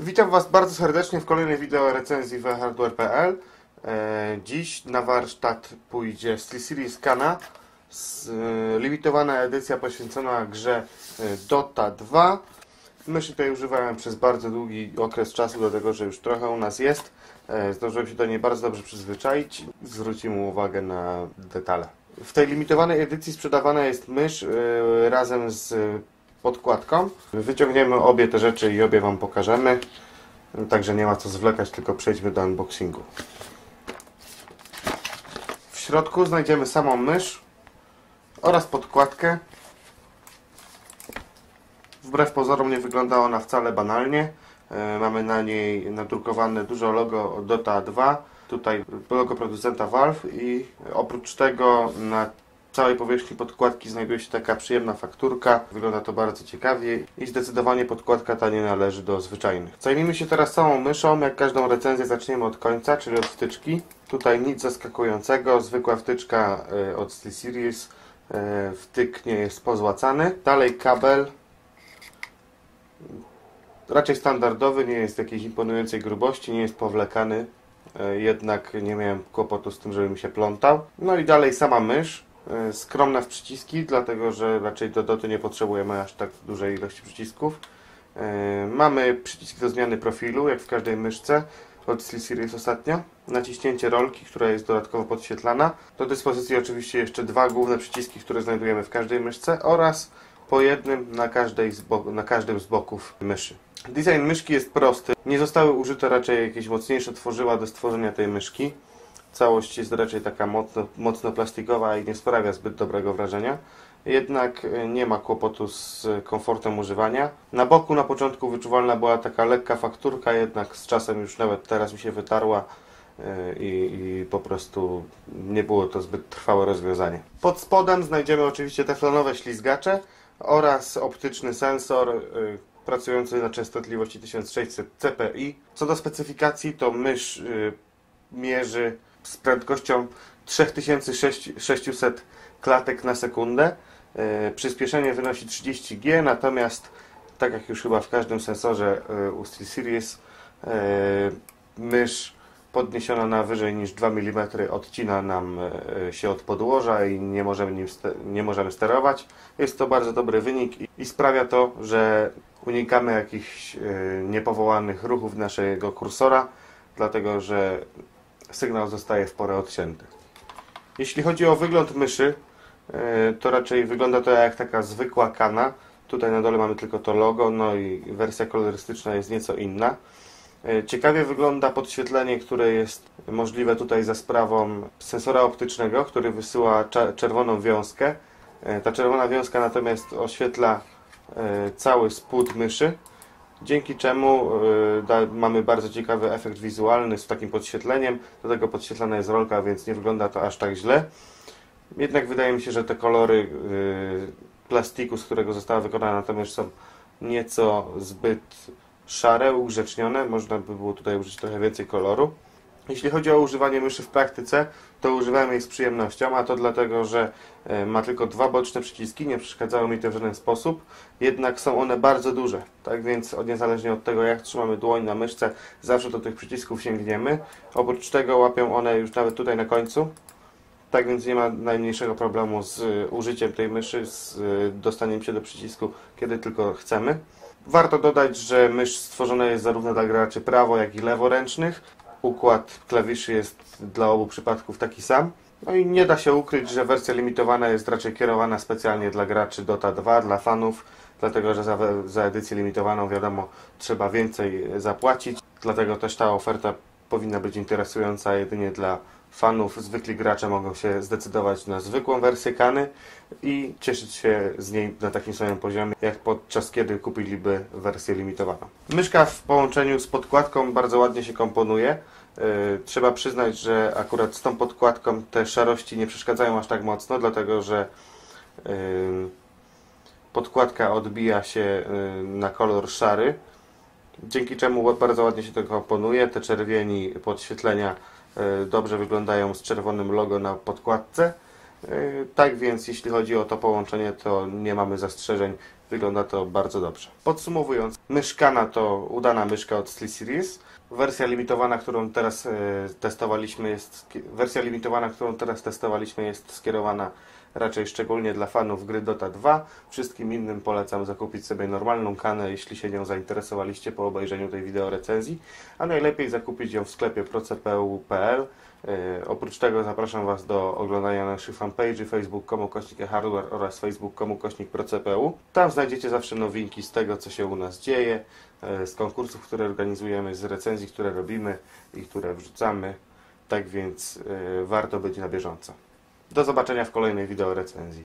Witam Was bardzo serdecznie w kolejnej wideo recenzji w hardware.pl. E, Dziś na warsztat pójdzie SteelSeries Kana, e, limitowana edycja poświęcona grze e, Dota 2. Myszy tej używałem przez bardzo długi okres czasu, dlatego że już trochę u nas jest. Zdążyłem się do niej bardzo dobrze przyzwyczaić. Zwrócimy uwagę na detale. W tej limitowanej edycji sprzedawana jest mysz razem z podkładką. Wyciągniemy obie te rzeczy i obie Wam pokażemy. Także nie ma co zwlekać, tylko przejdźmy do unboxingu. W środku znajdziemy samą mysz oraz podkładkę. Wbrew pozorom nie wygląda ona wcale banalnie. E, Mamy na niej nadrukowane dużo logo Dota 2. Tutaj logo producenta Valve i oprócz tego na całej powierzchni podkładki znajduje się taka przyjemna fakturka. Wygląda to bardzo ciekawie i zdecydowanie podkładka ta nie należy do zwyczajnych. Zajmijmy się teraz całą myszą. Jak każdą recenzję zaczniemy od końca, czyli od wtyczki. Tutaj nic zaskakującego, zwykła wtyczka e, od SteelSeries. E, Wtyk nie jest pozłacany. Dalej kabel. Raczej standardowy, nie jest jakiejś imponującej grubości, nie jest powlekany. E, Jednak nie miałem kłopotu z tym, żeby mi się plątał. No i dalej sama mysz. E, Skromna w przyciski, dlatego że raczej do doty nie potrzebujemy aż tak dużej ilości przycisków. E, Mamy przycisk do zmiany profilu, jak w każdej myszce od SteelSeries ostatnio. Naciśnięcie rolki, która jest dodatkowo podświetlana. Do dyspozycji oczywiście jeszcze dwa główne przyciski, które znajdujemy w każdej myszce oraz po jednym na, każdej z na każdym z boków myszy. Design myszki jest prosty. Nie zostały użyte raczej jakieś mocniejsze tworzyła do stworzenia tej myszki. Całość jest raczej taka mocno, mocno plastikowa i nie sprawia zbyt dobrego wrażenia. Jednak e, nie ma kłopotu z komfortem używania. Na boku na początku wyczuwalna była taka lekka fakturka, jednak z czasem już nawet teraz mi się wytarła e, i, i po prostu nie było to zbyt trwałe rozwiązanie. Pod spodem znajdziemy oczywiście teflonowe ślizgacze oraz optyczny sensor e, pracujący na częstotliwości 1600 CPI. Co do specyfikacji, to mysz mierzy z prędkością 3600 klatek na sekundę. E, Przyspieszenie wynosi 30G, natomiast tak jak już chyba w każdym sensorze e, u SteelSeries e, mysz podniesiona na wyżej niż 2 mm odcina nam się od podłoża i nie możemy nim nie możemy sterować. Jest to bardzo dobry wynik i- sprawia to, że unikamy jakichś niepowołanych ruchów naszego kursora, dlatego że sygnał zostaje w porę odcięty. Jeśli chodzi o wygląd myszy, e, to raczej wygląda to jak taka zwykła kana. Tutaj na dole mamy tylko to logo, no i wersja kolorystyczna jest nieco inna. E, Ciekawie wygląda podświetlenie, które jest możliwe tutaj za sprawą sensora optycznego, który wysyła czerwoną wiązkę. E, Ta czerwona wiązka natomiast oświetla cały spód myszy, dzięki czemu e, da, mamy bardzo ciekawy efekt wizualny z takim podświetleniem. Do tego podświetlana jest rolka, więc nie wygląda to aż tak źle. Jednak wydaje mi się, że te kolory e, plastiku, z którego została wykonana natomiast są nieco zbyt szare, ugrzecznione. Można by było tutaj użyć trochę więcej koloru. Jeśli chodzi o używanie myszy w praktyce, to używałem jej z przyjemnością, a to dlatego, że e, ma tylko dwa boczne przyciski, nie przeszkadzały mi to w żaden sposób, jednak są one bardzo duże, tak więc niezależnie od tego jak trzymamy dłoń na myszce, zawsze do tych przycisków sięgniemy. Oprócz tego łapią one już nawet tutaj na końcu, tak więc nie ma najmniejszego problemu z e, użyciem tej myszy, z e, dostaniem się do przycisku, kiedy tylko chcemy. Warto dodać, że mysz stworzona jest zarówno dla graczy prawo, jak i leworęcznych. Układ klawiszy jest dla obu przypadków taki sam. No i nie da się ukryć, że wersja limitowana jest raczej kierowana specjalnie dla graczy Dota 2, dla fanów, dlatego że za, za edycję limitowaną wiadomo trzeba więcej zapłacić, dlatego też ta oferta powinna być interesująca jedynie dla fanów. Zwykli gracze mogą się zdecydować na zwykłą wersję Kany i cieszyć się z niej na takim samym poziomie, jak podczas kiedy kupiliby wersję limitowaną. Myszka w połączeniu z podkładką bardzo ładnie się komponuje. Yy, Trzeba przyznać, że akurat z tą podkładką te szarości nie przeszkadzają aż tak mocno, dlatego że yy, podkładka odbija się yy, na kolor szary, dzięki czemu bardzo ładnie się to komponuje. Te czerwieni podświetlenia yy, dobrze wyglądają z czerwonym logo na podkładce. Yy, Tak więc jeśli chodzi o to połączenie, to nie mamy zastrzeżeń wygląda to bardzo dobrze. Podsumowując, myszkana to udana myszka od SteelSeries. Wersja limitowana, którą teraz e, testowaliśmy jest wersja limitowana, którą teraz testowaliśmy jest skierowana raczej szczególnie dla fanów gry Dota 2. Wszystkim innym polecam zakupić sobie normalną kanę, jeśli się nią zainteresowaliście po obejrzeniu tej wideo recenzji, a najlepiej zakupić ją w sklepie proCPU.pl. E, Oprócz tego zapraszam Was do oglądania naszych fanpage'y facebook.com hardware oraz facebook.com proCPU. Tam znajdziecie zawsze nowinki z tego, co się u nas dzieje, e, z konkursów, które organizujemy, z recenzji, które robimy i które wrzucamy. Tak więc e, warto być na bieżąco. Do zobaczenia w kolejnej wideo recenzji.